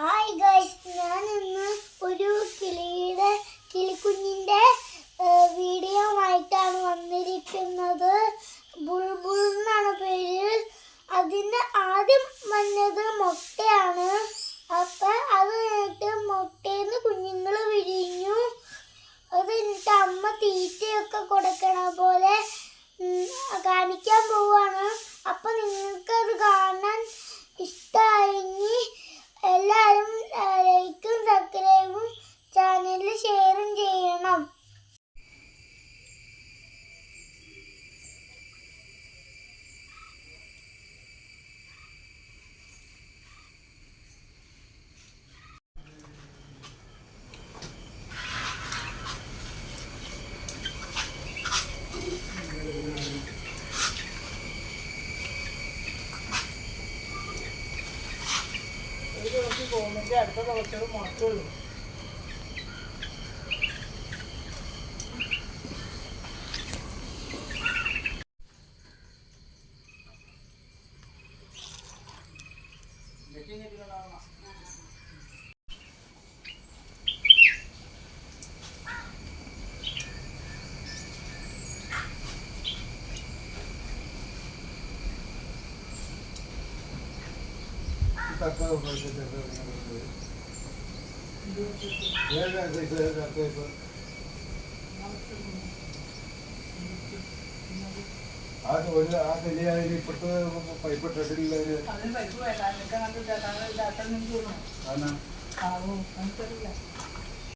Hi guys ഞാൻ ഇന്ന് ഒരു കിളിയുടെ കിളിക്കുഞ്ഞിന്റെ വീഡിയോ ആയിട്ടാണ് വന്നിരിക്കുന്നത്. ബുൾബുൾ എന്നാണ് പേര്. അതിന് ആദ്യം വന്നത് മുട്ടയാണ്. അപ്പം അത് കഴിഞ്ഞിട്ട് മുട്ടയിൽ കുഞ്ഞുങ്ങൾ വിരിഞ്ഞു. അത് കഴിഞ്ഞിട്ട് അമ്മ തീറ്റയൊക്കെ കൊടുക്കണ പോലെ കാണിക്കാൻ പോവാണ് ലൈക്കും സബ്സ്ക്രൈബും ചാനലിൽ ഷെയറും ഒരു ദിവസം പോകുന്നെങ്കിൽ അടുത്ത ദിവസം മുളക്കുള്ളൂ ഇപ്പോഴത്തെ പൈപ്പ് ഇട്ടിട്ടില്ല അതിന് പരിപ്പ് വേണ്ട അങ്ങനത്തെ ഇതാക്കാൻ ഇതാക്കാൻ എനിക്ക് ആണോ ആവോ നമുക്കറിയില്ല